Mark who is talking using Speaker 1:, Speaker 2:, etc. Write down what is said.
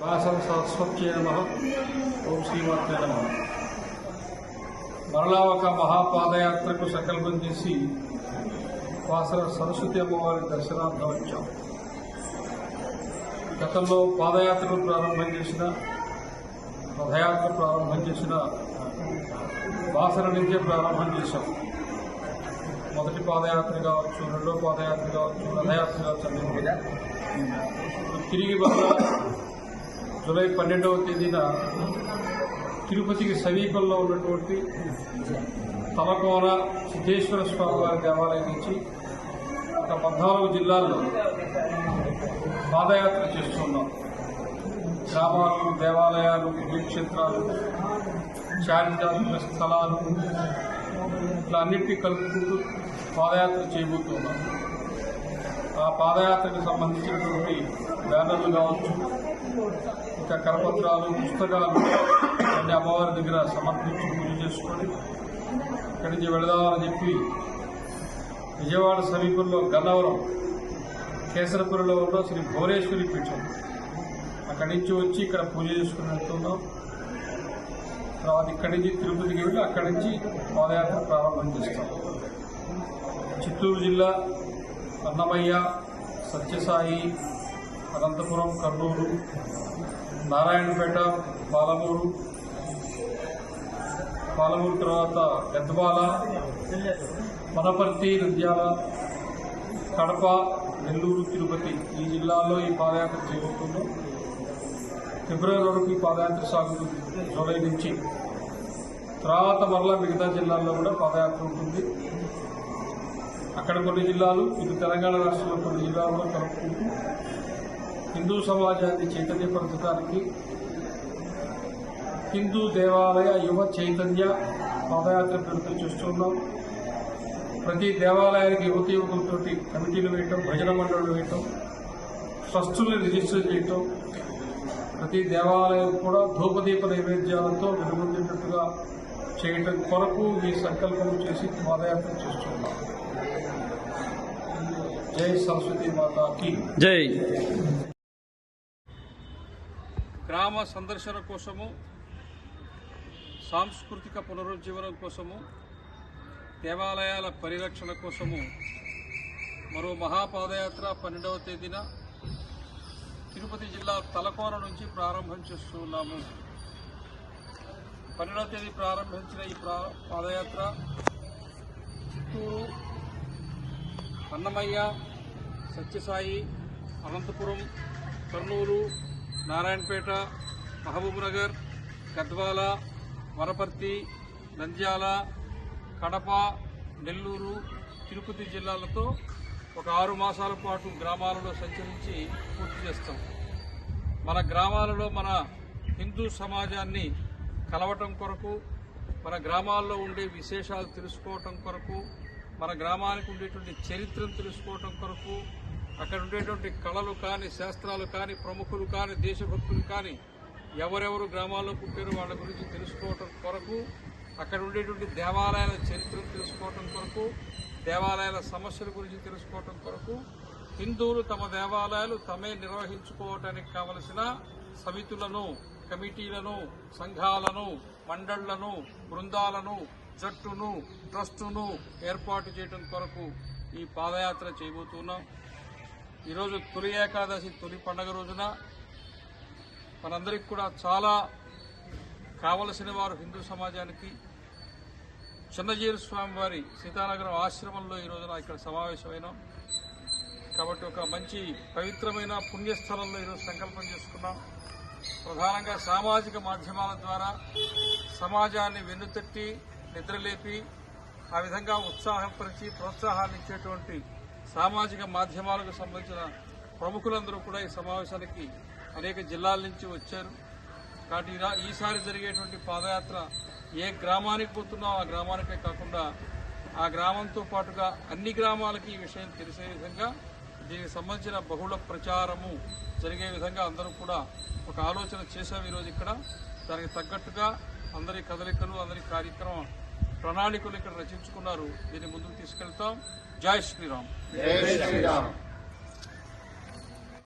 Speaker 1: వాసం సరస్వత్యే నమ ఓం శ్రీమాత్రే నమ. మరలా ఒక మహాపాదయాత్రకు సంకల్పం చేసి వాసన సరస్వతి అమ్మవారి దర్శనార్థం వచ్చాం. గతంలో పాదయాత్రను ప్రారంభం చేసిన రథయాత్ర ప్రారంభం చేసిన వాసన నుంచే ప్రారంభం చేశాం. మొదటి పాదయాత్ర కావచ్చు రెండో పాదయాత్ర కావచ్చు రథయాత్ర కావచ్చు తిరిగి బాగా జూలై పన్నెండవ తేదీన తిరుపతికి సమీపంలో ఉన్నటువంటి తలకోన సిద్ధేశ్వర స్వామి వారి దేవాలయం నుంచి ఒక పద్నాలుగు జిల్లాల్లో పాదయాత్ర చేస్తున్నాం. గ్రామాలు దేవాలయాలు పుణ్యక్షేత్రాలు చారిత్రాత్మక స్థలాలు ఇట్లా అన్నింటినీ కలుపుకుంటూ పాదయాత్ర చేయబోతున్నాం. ఆ పాదయాత్రకు సంబంధించినటువంటి బ్యానర్లు కావచ్చు ఇంకా కరపత్రాలు పుస్తకాలు అన్ని అమ్మవారి దగ్గర సమర్పించి పూజ చేసుకొని ఇక్కడి నుంచి వెళదామని చెప్పి విజయవాడ సమీపంలో గన్నవరం కేసరపురంలో ఉన్న శ్రీ భువనేశ్వరి పీఠం. అక్కడి నుంచి వచ్చి ఇక్కడ పూజ చేసుకుని వెళ్తున్నాం తర్వాత ఇక్కడి నుంచి తిరుపతికి వెళ్ళి అక్కడి నుంచి పాదయాత్ర ప్రారంభం చేస్తాం. చిత్తూరు జిల్లా అన్నమయ్య సత్యసాయి అనంతపురం కర్నూలు నారాయణపేట పాలమూరు పాలమూరు తర్వాత పెద్దబాల వనపర్తి నంద్యాల కడప నెల్లూరు తిరుపతి ఈ జిల్లాల్లో ఈ పాదయాత్ర చేయబోతున్నాం ఫిబ్రవరి వరకు ఈ పాదయాత్ర సాగుతుంది జూలై నుంచి. తర్వాత మరలా మిగతా జిల్లాల్లో కూడా పాదయాత్ర ఉంటుంది. అక్కడ కొన్ని జిల్లాలు ఇటు తెలంగాణ రాష్ట్రంలో కొన్ని జిల్లాల్లో కలుపుకుంటూ హిందూ సమాజాన్ని చైతన్యపరచడానికి హిందూ దేవాలయ యువ చైతన్య పాదయాత్ర పేరుతో చూస్తున్నాం. ప్రతి దేవాలయానికి యువతి యువకులతో కమిటీలు వేయటం భజన మండళ్ళు వేయటం ట్రస్టులను రిజిస్టర్ చేయటం ప్రతి దేవాలయం కూడా ధూపదీప నైవేద్యాలతో వెలుగొందేటట్టుగా చేయటం కొరకు ఈ సంకల్పం చేసి పాదయాత్ర చేస్తున్నాం. జై సరస్వతి మాతాకి.
Speaker 2: జై.
Speaker 1: గ్రామ సందర్శన కోసము సాంస్కృతిక పునరుజ్జీవనం కోసము దేవాలయాల పరిరక్షణ కోసము మరో మహాపాదయాత్ర పన్నెండవ తేదీన తిరుపతి జిల్లా తలకోన నుంచి ప్రారంభం చేస్తున్నాము. పన్నెండవ తేదీ ప్రారంభించిన ఈ పాదయాత్ర చిత్తూరు అన్నమయ్య సత్యసాయి అనంతపురం కర్నూలు నారాయణపేట మహబూబ్నగర్ గద్వాల వరపర్తి నంద్యాల కడప నెల్లూరు తిరుపతి జిల్లాలతో ఒక ఆరు మాసాల పాటు గ్రామాలలో సంచరించి పూర్తి చేస్తాం. మన గ్రామాలలో మన హిందూ సమాజాన్ని కలవటం కొరకు మన గ్రామాల్లో ఉండే విశేషాలు తెలుసుకోవటం కొరకు మన గ్రామానికి ఉండేటువంటి చరిత్రను తెలుసుకోవటం కొరకు అక్కడ ఉండేటువంటి కళలు కానీ శాస్త్రాలు కానీ ప్రముఖులు కానీ దేశభక్తులు కానీ ఎవరెవరు గ్రామాల్లో పుట్టారు వాళ్ళ గురించి తెలుసుకోవటం కొరకు అక్కడ ఉండేటువంటి దేవాలయాల చరిత్రను తెలుసుకోవటం కొరకు దేవాలయాల సమస్యల గురించి తెలుసుకోవటం కొరకు హిందువులు తమ దేవాలయాలు తమే నిర్వహించుకోవటానికి కావలసిన సమితులను కమిటీలను సంఘాలను మండళ్ళను బృందాలను జట్టును ట్రస్టును ఏర్పాటు చేయడం కొరకు ఈ పాదయాత్ర చేయబోతున్నాం. ఈరోజు తొలి ఏకాదశి తొలి పండగ రోజున మనందరికి కూడా చాలా కావలసిన వారు హిందూ సమాజానికి చిన్నజీరు స్వామి వారి సీతానగరం ఆశ్రమంలో ఈ రోజున ఇక్కడ సమావేశమైనాం. కాబట్టి ఒక మంచి పవిత్రమైన పుణ్యస్థలంలో ఈరోజు సంకల్పం చేసుకున్నాం. ప్రధానంగా సామాజిక మాధ్యమాల ద్వారా సమాజాన్ని వెన్నుతట్టి నిద్రలేపి ఆ విధంగా ఉత్సాహపరిచి ప్రోత్సాహాన్ని ఇచ్చేటువంటి సామాజిక మాధ్యమాలకు సంబంధించిన ప్రముఖులందరూ కూడా ఈ సమావేశానికి అనేక జిల్లాల నుంచి వచ్చారు. కాబట్టి ఈసారి జరిగేటువంటి పాదయాత్ర ఏ గ్రామానికి పోతున్నా ఆ గ్రామానికే కాకుండా ఆ గ్రామంతో పాటుగా అన్ని గ్రామాలకి ఈ విషయం తెలిసే విధంగా దీనికి సంబంధించిన బహుళ ప్రచారము జరిగే విధంగా అందరూ కూడా ఒక ఆలోచన చేశాం ఈరోజు ఇక్కడ. దానికి తగ్గట్టుగా అందరి కదలికలు అందరి కార్యక్రమం ప్రణాళికలు ఇక్కడ రచించుకున్నారు. దీన్ని ముందుకు తీసుకెళ్తాం. జై శ్రీరామ్. శ్రీరామ్.